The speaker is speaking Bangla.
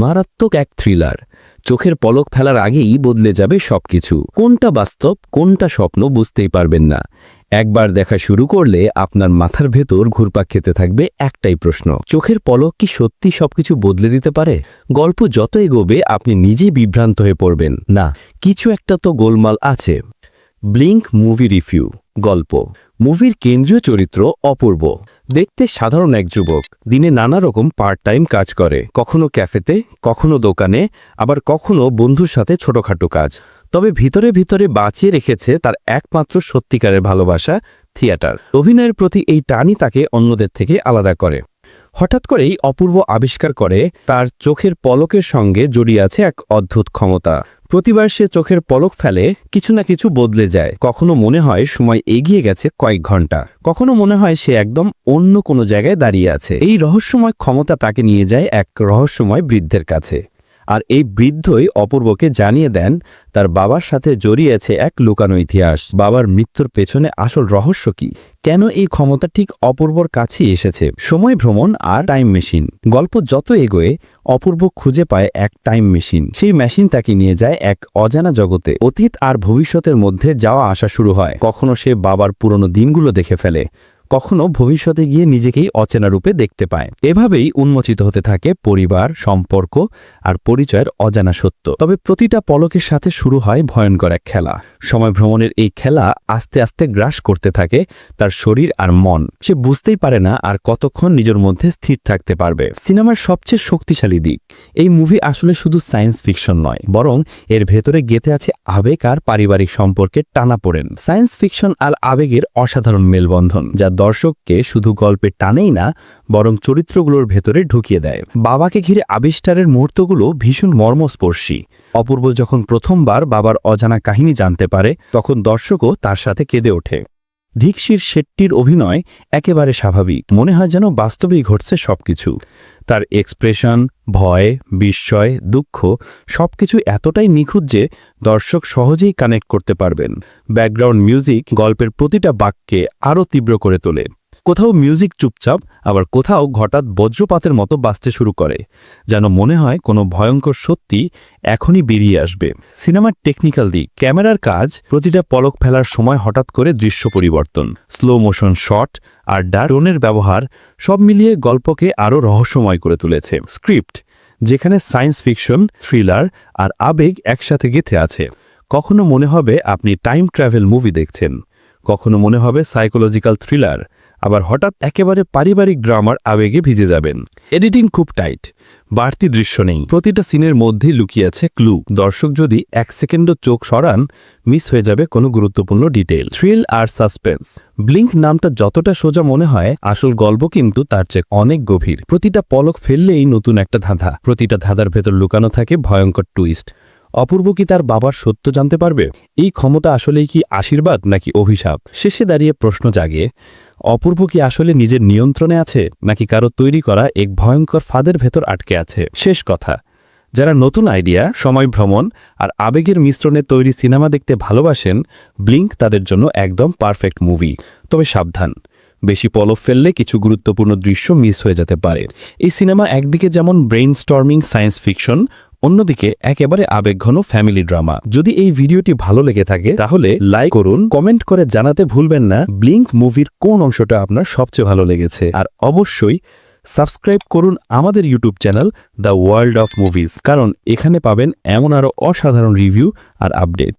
মারাত্মক এক থ্রিলার চোখের পলক ফেলার আগেই বদলে যাবে সবকিছু। কোনটা বাস্তব, কোনটা স্বপ্ন বুঝতেই পারবেন না। একবার দেখা শুরু করলে আপনার মাথার ভেতর ঘুরপাক খেতে থাকবে একটাই প্রশ্ন, চোখের পলক কি সত্যি সবকিছু বদলে দিতে পারে? গল্প যত এগোবে, আপনি নিজেই বিভ্রান্ত হয়ে পড়বেন। না, কিছু একটা তো গোলমাল আছে। ব্লিঙ্ক মুভি রিভিউ, গল্প। মুভির কেন্দ্রীয় চরিত্র অপূর্ব। দেখতে সাধারণ এক যুবক। দিনে নানা রকম পার্ট টাইম কাজ করে। কখনো ক্যাফেতে কখনো দোকানে, আবার কখনো বন্ধুর সাথে ছোটখাটো কাজ। তবে ভিতরে ভিতরে বাঁচিয়ে রেখেছে তার একমাত্র সত্যিকারের ভালোবাসা, থিয়েটার। অভিনয়ের প্রতি এই টানই তাকে অন্যদের থেকে আলাদা করে। হঠাৎ করেই অপূর্ব আবিষ্কার করে, তার চোখের পলকের সঙ্গে জড়িয়ে আছে এক অদ্ভুত ক্ষমতা। প্রতিবার সে চোখের পলক ফেলে, কিছু না কিছু বদলে যায়। কখনো মনে হয় সময় এগিয়ে গেছে কয়েক ঘণ্টা। কখনো মনে হয় সে একদম অন্য কোনো জায়গায় দাঁড়িয়ে আছে। এই রহস্যময় ক্ষমতা তাকে নিয়ে যায় এক রহস্যময় বৃদ্ধের কাছে। আর এই বৃদ্ধই অপূর্বকে জানিয়ে দেন, তার বাবার সাথে জড়িয়েছে এক লুকানো ইতিহাস। বাবার মৃত্যুর পেছনে আসল রহস্য কি? কেন এই ক্ষমতা ঠিক অপূর্বর কাছেই এসেছে? সময় ভ্রমণ আর টাইম মেশিন। গল্প যত এগোয়, অপূর্ব খুঁজে পায় এক টাইম মেশিন। সেই মেশিন তাকে নিয়ে যায় এক অজানা জগতে। অতীত আর ভবিষ্যতের মধ্যে যাওয়া আসা শুরু হয়। কখনো সে বাবার পুরনো দিনগুলো দেখে ফেলে। কখনো ভবিষ্যতে গিয়ে নিজেকেই অচেনা রূপে দেখতে পায়। এভাবেই উন্মোচিত হতে থাকে পরিবার, সম্পর্ক আর পরিচয়ের অজানা সত্য। তবে প্রতিটা পলকের সাথে শুরু হয় ভয়ঙ্কর এক খেলা। সময় ভ্রমণের এই খেলা আস্তে আস্তে গ্রাস করতে থাকে তার শরীর আর মন। সে বুঝতেই পারে না আর কতক্ষণ নিজের মধ্যে স্থির থাকতে পারবে। সিনেমার সবচেয়ে শক্তিশালী দিক, এই মুভি আসলে শুধু সায়েন্স ফিকশন নয়, বরং এর ভেতরে গেঁথে আছে আবেগ আর পারিবারিক সম্পর্কের টানা পড়েন। সায়েন্স ফিকশন আর আবেগের অসাধারণ মেলবন্ধন, যা দর্শককে শুধু গল্পে টানেই না, বরং চরিত্রগুলোর ভেতরে ঢুকিয়ে দেয়। বাবাকে ঘিরে আবিষ্কারের মুহূর্তগুলো ভীষণ মর্মস্পর্শী। অপূর্ব যখন প্রথমবার বাবার অজানা কাহিনী জানতে পারে, তখন দর্শকও তার সাথে কেঁদে ওঠে। দীক্ষির শেট্টির অভিনয় একেবারে স্বাভাবিক। মনে হয় যেন বাস্তবেই ঘটছে সবকিছু। তার এক্সপ্রেশন, ভয়, বিস্ময়, দুঃখ সবকিছু এতটাই নিখুঁত যে দর্শক সহজেই কানেক্ট করতে পারবেন। ব্যাকগ্রাউন্ড মিউজিক গল্পের প্রতিটা বাক্যে আরও তীব্র করে তোলে। কোথাও মিউজিক চুপচাপ, আবার কোথাও হঠাৎ বজ্রপাতের মতো বাঁচতে শুরু করে, যেন মনে হয় কোনো ভয়ঙ্কর সত্যি এখনই বেরিয়ে আসবে। সিনেমার টেকনিক্যাল দিক, ক্যামেরার কাজ, প্রতিটা পলক ফেলার সময় হঠাৎ করে দৃশ্য পরিবর্তন স্লো মোশন শট আর ডারোনের ব্যবহার সব মিলিয়ে গল্পকে আরও রহস্যময় করে তুলেছে। স্ক্রিপ্ট, যেখানে সায়েন্স ফিকশন থ্রিলার আর আবেগ একসাথে গেথে আছে। কখনো মনে হবে আপনি টাইম ট্রাভেল মুভি দেখছেন, কখনো মনে হবে সাইকোলজিক্যাল থ্রিলার আবার হঠাৎ একেবারে পারিবারিক ড্রামার আবেগে ভিজে যাবেন। এডিটিং খুব টাইট, বাড়তি দৃশ্য নেই। প্রতিটা সিনের মধ্যেই লুকিয়ে আছে ক্লু। দর্শক যদি এক সেকেন্ডও চোখ সরান, মিস হয়ে যাবে কোনো গুরুত্বপূর্ণ ডিটেল থ্রিল আর সাসপেন্স। ব্লিঙ্ক নামটা যতটা সোজা মনে হয়, আসল গল্প কিন্তু তার চেয়ে অনেক গভীর। প্রতিটা পলক ফেললেই নতুন একটা ধাঁধা। প্রতিটা ধাঁধার ভেতর লুকানো থাকে ভয়ঙ্কর টুইস্ট। অপূর্ব কি তার বাবার সত্য জানতে পারবে? এই ক্ষমতা আসলেই কি আশীর্বাদ নাকি অভিশাপ? শেষে দাঁড়িয়ে প্রশ্ন জাগে অপূর্ব কি আসলে নিজের নিয়ন্ত্রণে আছে, নাকি কারও তৈরি করা এক ভয়ঙ্কর ফাঁদের ভেতর আটকে আছে? শেষ কথা, যারা নতুন আইডিয়া, সময় ভ্রমণ আর আবেগের মিশ্রণে তৈরি সিনেমা দেখতে ভালোবাসেন, ব্লিঙ্ক তাদের জন্য একদম পারফেক্ট মুভি। তবে সাবধান, বেশি পলব ফেললে কিছু গুরুত্বপূর্ণ দৃশ্য মিস হয়ে যেতে পারে। এই সিনেমা একদিকে যেমন ব্রেইন স্টর্মিং সায়েন্স ফিকশন অন্যদিকে, একেবারে আবেগঘন ফ্যামিলি ড্রামা। যদি এই ভিডিওটি ভালো লেগে থাকে, তাহলে লাইক করুন, কমেন্ট করে জানাতে ভুলবেন না। ব্লিঙ্ক মুভির কোন অংশটা আপনার সবচেয়ে ভালো লেগেছে? আর অবশ্যই সাবস্ক্রাইব করুন আমাদের YouTube channel the world of movies, কারণ এখানে পাবেন এমন আরও অসাধারণ রিভিউ আর আপডেট।